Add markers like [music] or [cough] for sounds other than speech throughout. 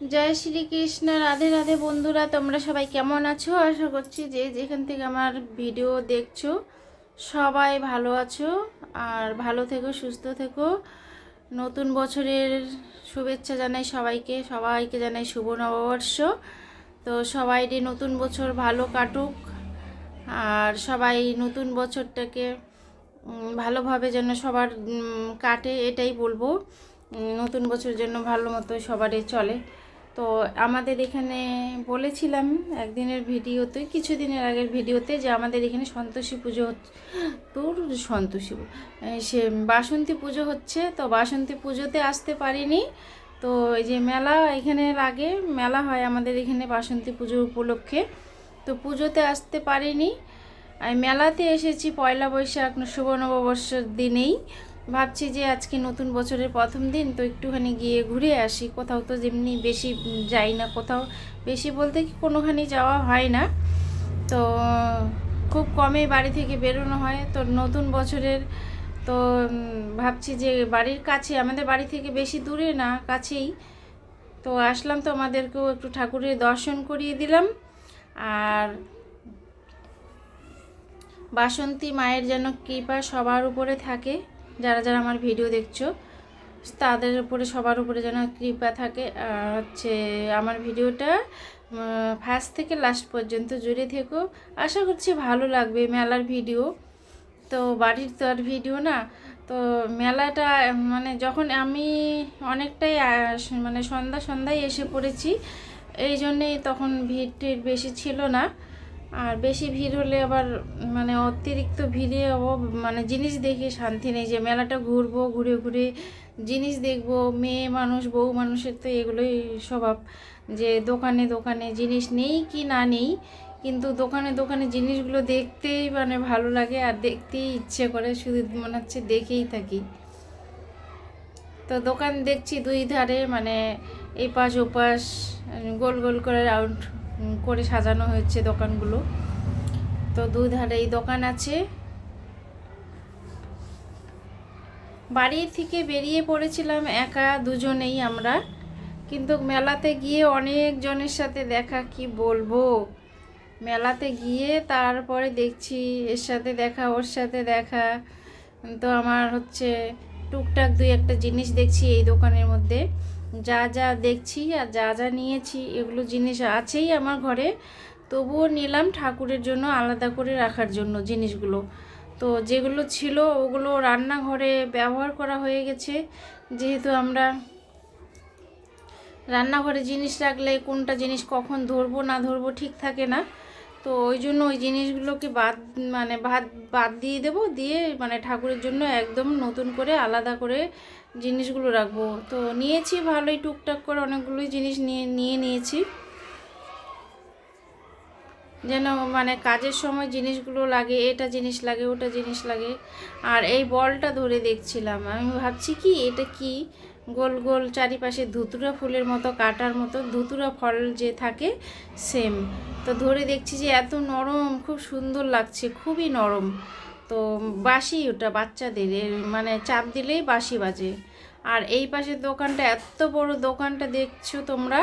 জয় শ্রীকৃষ্ণ, রাধে রাধে বন্ধুরা, তোমরা সবাই কেমন আছো? আশা করছি যে যেখান থেকে আমার ভিডিও দেখছ, সবাই ভালো আছো আর ভালো থেকো, সুস্থ থেকো। নতুন বছরের শুভেচ্ছা জানাই সবাইকে সবাইকে জানাই শুভ নববর্ষ। তো সবাইরই নতুন বছর ভালো কাটুক আর সবাই নতুন বছরটাকে ভালোভাবে যেন সবার কাটে, এটাই বলব। নতুন বছর যেন ভালো মতো সবারই চলে। তো আমাদের এখানে বলেছিলাম একদিনের ভিডিওতে, কিছুদিনের আগের ভিডিওতে যে আমাদের এখানে সন্তোষী পুজো তোর সন্তোষী সে বাসন্তী পুজো হচ্ছে, তো বাসন্তী পুজোতে আসতে পারিনি। তো এই যে মেলা এখানে লাগে, মেলা হয় আমাদের এখানে বাসন্তী পুজো উপলক্ষে। তো পুজোতে আসতে পারিনি। আমি মেলাতে এসেছি পয়লা বৈশাখ, শুভ নববর্ষের দিনেই। ভাবছি যে আজকে নতুন বছরের প্রথম দিন, তো একটুখানি গিয়ে ঘুরে আসি। কোথাও তো যেমনি বেশি যাই না, কোথাও বেশি বলতে কি কোনোখানি যাওয়া হয় না। তো খুব কমই বাড়ি থেকে বেরোনো হয়। তো নতুন বছরের তো ভাবছি যে বাড়ির কাছে, আমাদের বাড়ি থেকে বেশি দূরে না, কাছেই। তো আসলাম তো আমাদেরকেও একটু ঠাকুরের দর্শন করিয়ে দিলাম। আর বাসন্তী মায়ের যেন কৃপা সবার উপরে থাকে। যারা যারা আমার ভিডিও দেখছ, তাদের উপরে, সবার উপরে যেন কৃপা থাকে। হচ্ছে আমার ভিডিওটা ফার্স্ট থেকে লাস্ট পর্যন্ত জুড়ে থেকো। আশা করছি ভালো লাগবে মেলার ভিডিও তো বাড়ির তো আর ভিডিও না। তো মেলাটা মানে যখন আমি অনেকটাই মানে সন্ধ্যা সন্ধ্যায় এসে পড়েছি, এই জন্যেই তখন ভিড় বেশি ছিল না। আর বেশি ভিড় হলে আবার মানে অতিরিক্ত ভিড়ে মানে জিনিস দেখে শান্তি নেই যে মেলাটা ঘুরবো ঘুরে ঘুরে জিনিস দেখব মেয়ে মানুষ বউ মানুষের তো এগুলোই স্বভাব যে দোকানে দোকানে জিনিস নেই কি না নেই কিন্তু দোকানে দোকানে জিনিসগুলো দেখতেই মানে ভালো লাগে আর দেখতেই ইচ্ছে করে শুধু মনে হচ্ছে দেখেই থাকি। তো দোকান দেখছি দুই ধারে মানে এই পাশ ও পাশ উম, গোল গোল করে রাউন্ড করে সাজানো হয়েছে দোকানগুলো। তো দুই ধারে এই দোকান আছে। বাড়ি থেকে বেরিয়ে পড়েছিলাম একা দুজনেই আমরা। কিন্তু মেলাতে গিয়ে অনেক জনের সাথে দেখা, কি বলব? মেলাতে গিয়ে তারপরে দেখছি এর সাথে দেখা, ওর সাথে দেখা। তো আমার হচ্ছে টুকটাক দুই একটা জিনিস দেখছি এই দোকানের মধ্যে। যা যা দেখছি আর যা যা নিয়েছি, এগুলো জিনিস আছেই আমার ঘরে। তবুও নিলাম ঠাকুরের জন্য আলাদা করে রাখার জন্য জিনিসগুলো। তো যেগুলো ছিল ওগুলো রান্নাঘরে ব্যবহার করা হয়ে গেছে। যেহেতু আমরা রান্নাঘরে জিনিস রাখলে কোনটা জিনিস কখন ধরবো না ধরবো ঠিক থাকে না। তো ওই জন্য ওই জিনিসগুলোকে বাদ মানে ভাত, বাদ দিয়ে দেবো, দিয়ে মানে ঠাকুরের জন্য একদম নতুন করে আলাদা করে জিনিসগুলো রাখব। তো নিয়েছি ভালোই, টুকটাক করে অনেকগুলোই জিনিস নিয়ে নিয়ে নিয়েছি। যেন মানে কাজের সময় জিনিসগুলো লাগে, এটা জিনিস লাগে, ওটা জিনিস লাগে। আর এই বলটা ধরে দেখছিলাম, আমি ভাবছি কি, এটা কি? গোল গোল চারিপাশে ধুতুরা ফুলের মতো, কাটার মতো, ধুতুরা ফল যে থাকে সেম তো ধরে দেখছি যে এত নরম, খুব সুন্দর লাগছে, খুবই নরম। তো বাসি ওটা বাচ্চাদের মানে চাপ দিলেই বাসি বাজে। আর এই পাশের দোকানটা, এত বড় দোকানটা দেখছ তোমরা?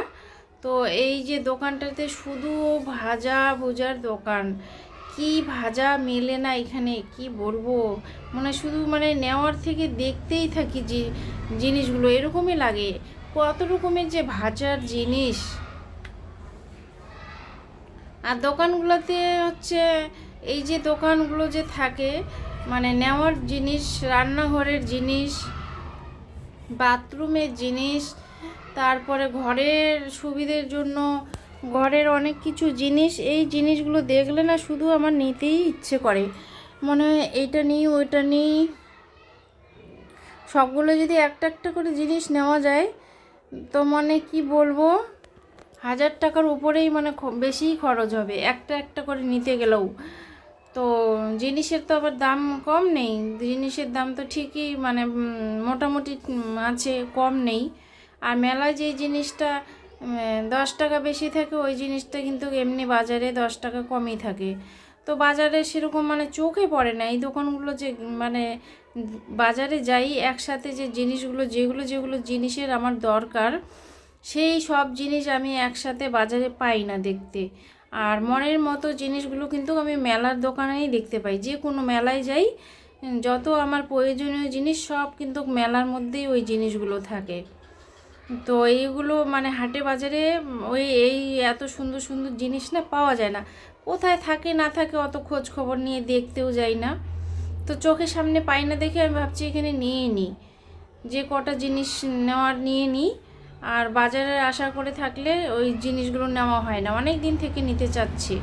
তো এই যে দোকানটাতে শুধু ভাজা ভুজার দোকান কি ভাজা মেলে না এখানে? কি বলব? মানে শুধু মানে নেওয়ার থেকে দেখতেই থাকি যে জিনিসগুলো, এরকমই লাগে। কত রকমের যে ভাজার জিনিস। আর দোকানগুলোতে হচ্ছে এই যে দোকানগুলো যে থাকে মানে নেওয়ার জিনিস, রান্নাঘরের জিনিস, বাথরুমের জিনিস, তারপরে ঘরের সুবিধের জন্য ঘরের অনেক কিছু জিনিস, এই জিনিসগুলো দেখলে না শুধু আমার নিতেই ইচ্ছে করে। মনে হয় এইটা নিই, ওইটা নিই। সবগুলো যদি একটা একটা করে জিনিস নেওয়া যায়, তো মানে কি বলব? হাজার টাকার উপরেই মানে বেশিই খরচ হবে, একটা একটা করে নিতে গেলেও। তো জিনিসের তো আবার দাম কম নেই, জিনিসের দাম তো ঠিকই মানে মোটামুটি আছে, কম নেই। আর মেলায় যে জিনিসটা দশ টাকা বেশি থাকে, ওই জিনিসটা কিন্তু এমনি বাজারে দশ টাকা কমই থাকে। তো বাজারে সেরকম মানে চোখে পড়ে না। এই দোকানগুলো যে মানে বাজারে যাই একসাথে যে জিনিসগুলো, যেগুলো যেগুলো জিনিসের আমার দরকার, সেই সব জিনিস আমি একসাথে বাজারে পাই না দেখতে। আর মনের মতো জিনিসগুলো কিন্তু আমি মেলার দোকানেই দেখতে পাই। যে কোনো মেলায় যাই, যত আমার প্রয়োজনীয় জিনিস সব কিন্তু মেলার মধ্যেই ওই জিনিসগুলো থাকে। তো এইগুলো মানে হাটে বাজারে ওই এই এত সুন্দর সুন্দর জিনিস না পাওয়া যায় না। কোথায় থাকে না থাকে অত খোঁজ খবর নিয়ে দেখতেও যাই না। তো চোখের সামনে পাই না দেখে আমি ভাবছি এখানে নিয়ে নিই যে কটা জিনিস নেওয়ার নিয়ে নিই আর বাজারে আশা করে থাকলে ওই জিনিসগুলো নেওয়া হয় না। অনেক দিন থেকে নিতে চাচ্ছি।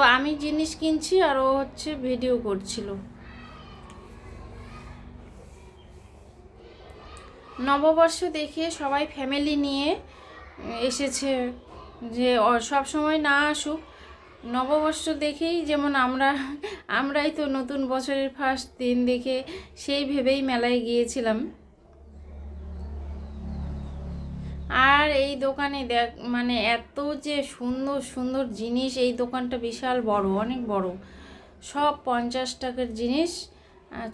তো আমি জিনিস কিনছি আর ও হচ্ছে ভিডিও করছিল। নববর্ষ দেখে সবাই ফ্যামিলি নিয়ে এসেছে যে সব সময় না আসুক। নববর্ষ দেখেই যেমন আমরা, আমরাই তো নতুন বছরের ফার্স্ট দিন দেখে সেই ভেবেই মেলায় গিয়েছিলাম। আর এই দোকানে দেখ মানে এত যে সুন্দর সুন্দর জিনিস, এই দোকানটা বিশাল বড়, অনেক বড়। সব পঞ্চাশ টাকার জিনিস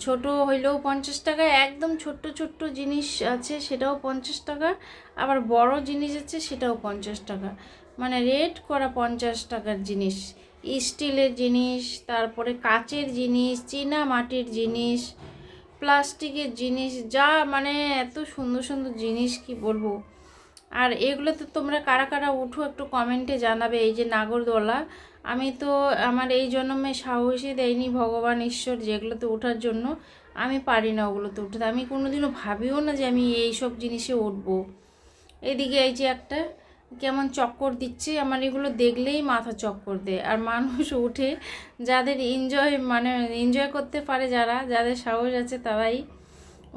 ছোট হইলেও পঞ্চাশ টাকা, একদম ছোট্ট ছোট্ট জিনিস আছে সেটাও পঞ্চাশ টাকা, আবার বড় জিনিস আছে সেটাও পঞ্চাশ টাকা। মানে রেট করা পঞ্চাশ টাকার জিনিস, স্টিলের জিনিস, তারপরে কাচের জিনিস, চীনা মাটির জিনিস, প্লাস্টিকের জিনিস, যা মানে এত সুন্দর সুন্দর জিনিস কি বলব? আর এগুলো তো তোমরা কারা কারা উঠো একটু কমেন্টে জানাবে, এই যে নাগরদোলা। আমি তো আমার এই জন্মে সাহসই দেয়নি ভগবান, ঈশ্বর যেগুলোতে ওঠার জন্য। আমি পারি না ওগুলোতে উঠতে। আমি কোনোদিনও ভাবিও না যে আমি এই সব জিনিসে উঠবো। এদিকে এই যে একটা কেমন চক্কর দিচ্ছে, আমার এগুলো দেখলেই মাথা চক্কর দেয়। আর মানুষ উঠে যাদের এনজয় মানে এনজয় করতে পারে যারা, যাদের সাহস আছে তারাই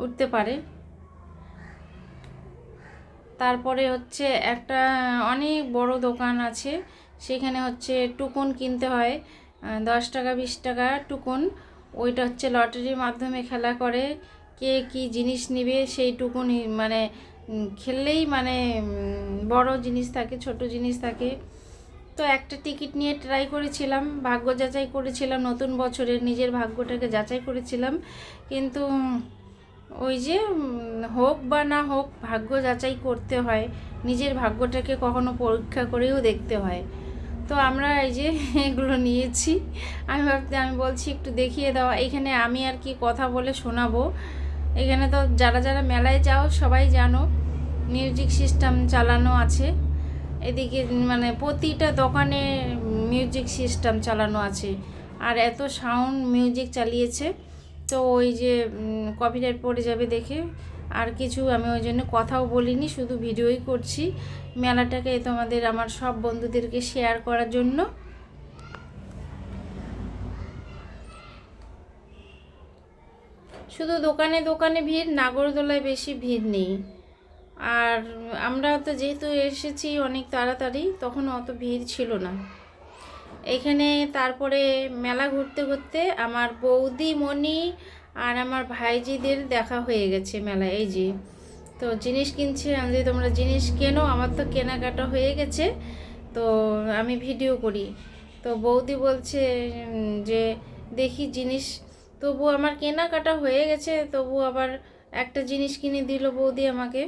উঠতে পারে। তারপরে হচ্ছে একটা, অনেক বড় দোকান আছে। সেখানে হচ্ছে টুকুন কিনতে হয় দশ টাকা, বিশ টাকা টুকুন। ওইটা হচ্ছে লটারির মাধ্যমে খেলা করে, কে কি জিনিস নিবে সেই টুকুন মানে খেললেই মানে বড় জিনিস থাকে, ছোট জিনিস থাকে। তো একটা টিকিট নিয়ে ট্রাই করেছিলাম, ভাগ্য যাচাই করেছিলাম, নতুন বছরের নিজের ভাগ্যটাকে যাচাই করেছিলাম। কিন্তু ওই যে হোক বা না হোক ভাগ্য যাচাই করতে হয়। নিজের ভাগ্যটাকে কখনো পরীক্ষা করেও দেখতে হয়। তো আমরা এই যে [laughs] এগুলো নিয়েছি। আমি ভাবতে, আমি বলছি একটু দেখিয়ে দেওয়া। এখানে আমি আর কি কথা বলে শোনাবো। এখানে তো যারা যারা মেলায় যাও, সবাই জানো, মিউজিক সিস্টেম চালানো আছে। এদিকে মানে প্রতিটা দোকানে মিউজিক সিস্টেম চালানো আছে। আর এত সাউন্ড মিউজিক চালিয়েছে। তো ওই যে কপিরাইট পড়ে যাবে দেখে। আর কিছু আমি ওই জন্য কথাও বলিনি, শুধু ভিডিওই করছি। মেলাটাকে তোমাদের, আমার সব বন্ধুদেরকে শেয়ার করার জন্য। শুধু দোকানে দোকানে ভিড়, নাগরদোলায় বেশি ভিড় নেই। আর আমরা তো যেহেতু এসেছি অনেক তাড়াতাড়ি, তখন অত ভিড় ছিল না। এখানে তারপরে মেলা ঘুরতে ঘুরতে আমার বৌদি, মণি আর আমার ভাইজিদের দেখা হয়ে গেছে মেলা এই যে। তো জিনিস কিনছে আমি যদি তোমরা জিনিস কেনো, আমার তো কেনাকাটা হয়ে গেছে, তো আমি ভিডিও করি। তো বৌদি বলছে যে দেখি জিনিস, তবু আমার কেনাকাটা হয়ে গেছে, তবু আবার একটা জিনিস কিনে দিল বৌদি আমাকে।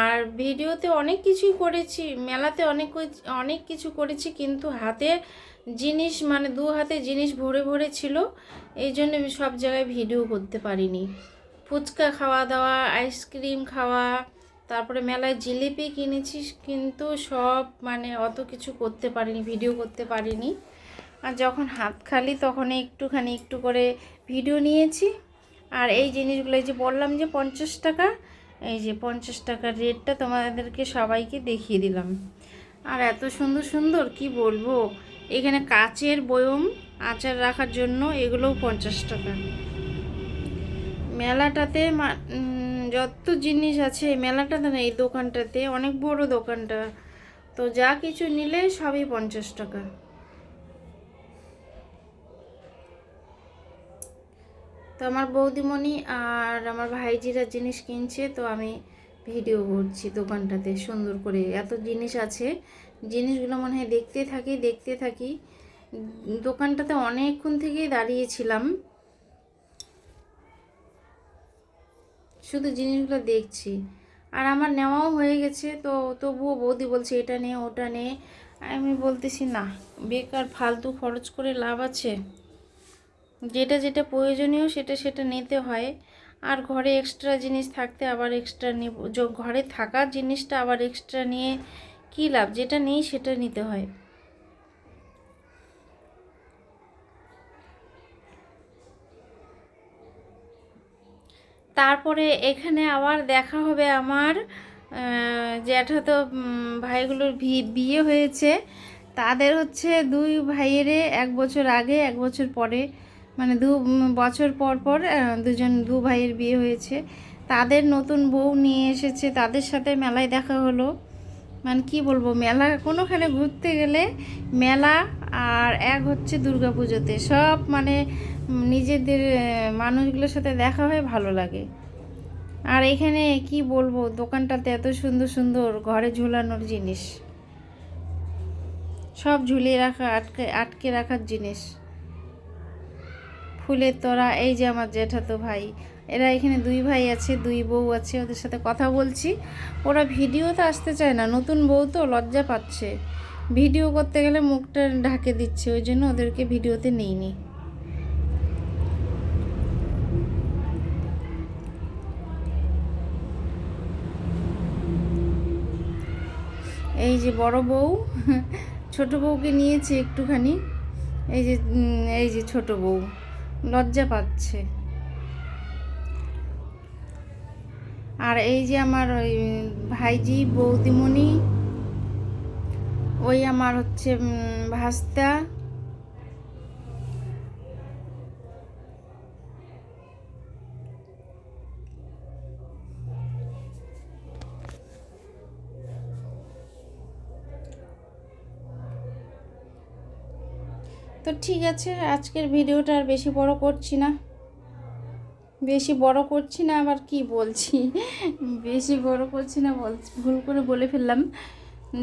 আর ভিডিওতে অনেক কিছুই করেছি, মেলাতে অনেক অনেক কিছু করেছি, কিন্তু হাতে জিনিস মানে দু হাতে জিনিস ভরে ভরে ছিল, এই জন্য আমি সব জায়গায় ভিডিও করতে পারিনি। ফুচকা খাওয়া দাওয়া, আইসক্রিম খাওয়া, তারপরে মেলায় জিলিপি কিনেছি, কিন্তু সব মানে অত কিছু করতে পারিনি, ভিডিও করতে পারিনি। আর যখন হাত খালি তখন একটুখানি একটু করে ভিডিও নিয়েছি। আর এই জিনিসগুলো যে বললাম যে পঞ্চাশ টাকা এই যে পঞ্চাশ টাকার রেটটা তোমাদেরকে সবাইকে দেখিয়ে দিলাম। আর এত সুন্দর সুন্দর, কি বলব? এখানে কাচের বয়ম আচার রাখার জন্য এগুলোও পঞ্চাশ টাকা। মেলাটাতে যত জিনিস আছে মেলাটাতে না, এই দোকানটাতে, অনেক বড় দোকানটা। তো যা কিছু নিলে সবই পঞ্চাশ টাকা। তো আমার বৌদিমণি আর আমার ভাইজিরা জিনিস কিনছে, তো আমি ভিডিও করছি দোকানটাতে সুন্দর করে। এত জিনিস আছে, জিনিসগুলো মনে হয় দেখতে থাকি দেখতে থাকি। দোকানটাতে অনেকক্ষণ থেকেই দাঁড়িয়েছিলাম। শুধু জিনিসগুলো দেখছি। আর আমার নেওয়াও হয়ে গেছে, তো তবুও বৌদি বলছে, এটা নে, ওটা নে। আমি বলতেছি, না, বেকার, ফালতু খরচ করে লাভ আছে। যেটা যেটা প্রয়োজনীয় সেটা সেটা নিতে হয়। আর ঘরে এক্সট্রা জিনিস থাকতে আবার এক্সট্রা নেব। ঘরে থাকার জিনিসটা আবার এক্সট্রা নিয়ে কী লাভ? যেটা নেই সেটা নিতে হয়। তারপরে এখানে আবার দেখা হবে আমার আহ, জ্যাঠাতো উম, ভাইগুলোর বিয়ে হয়েছে। তাদের হচ্ছে দুই ভাইয়েরে এক বছর আগে এক বছর পরে মানে দু বছর পর পর দুজন দু ভাইয়ের বিয়ে হয়েছে। তাদের নতুন বউ নিয়ে এসেছে, তাদের সাথে মেলায় দেখা হলো। মানে কি বলব, মেলা কোনোখানে ঘুরতে গেলে মেলা আর এক হচ্ছে দুর্গা পুজোতে সব মানে নিজেদের মানুষগুলোর সাথে দেখা হয়ে ভালো লাগে। আর এখানে কি বলব, দোকানটাতে এত সুন্দর সুন্দর ঘরে ঝুলানোর জিনিস। সব ঝুলিয়ে রাখা, আটকে আটকে রাখার জিনিস। ফুলের তোড়া এই যে আমার জ্যাঠাতো ভাই। এরা এখানে দুই ভাই আছে, দুই বউ আছে, ওদের সাথে কথা বলছি। ওরা ভিডিওতে আসতে চায় না, নতুন বউ তো লজ্জা পাচ্ছে। ভিডিও করতে গেলে মুখটা ঢাকে দিচ্ছে, ওই জন্য ওদেরকে ভিডিওতে নেইনি। এই যে বড় বউ, ছোট বউকে নিয়েছে একটুখানি। এই যে এই যে ছোট বউ। লজ্জা পাচ্ছে। আর এই যে আমার ওই ভাইজি বৌদিমণি ওই আমার হচ্ছে ভাস্তা তো ঠিক আছে, আজকের ভিডিওটা আর বেশি বড় করছি না। বেশি বড় করছি না, আবার কি বলছি? বেশি বড় করছি না, বল, ভুল করে বলে ফেললাম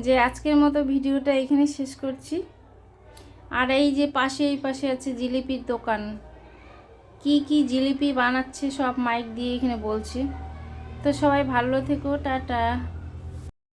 যে আজকের মতো ভিডিওটা এখানে শেষ করছি। আর এই যে পাশে, এই পাশে আছে জিলিপির দোকান। কি কি জিলিপি বানাচ্ছে সব মাইক দিয়ে এখানে বলছে। তো সবাই ভালো থেকো, টাটা।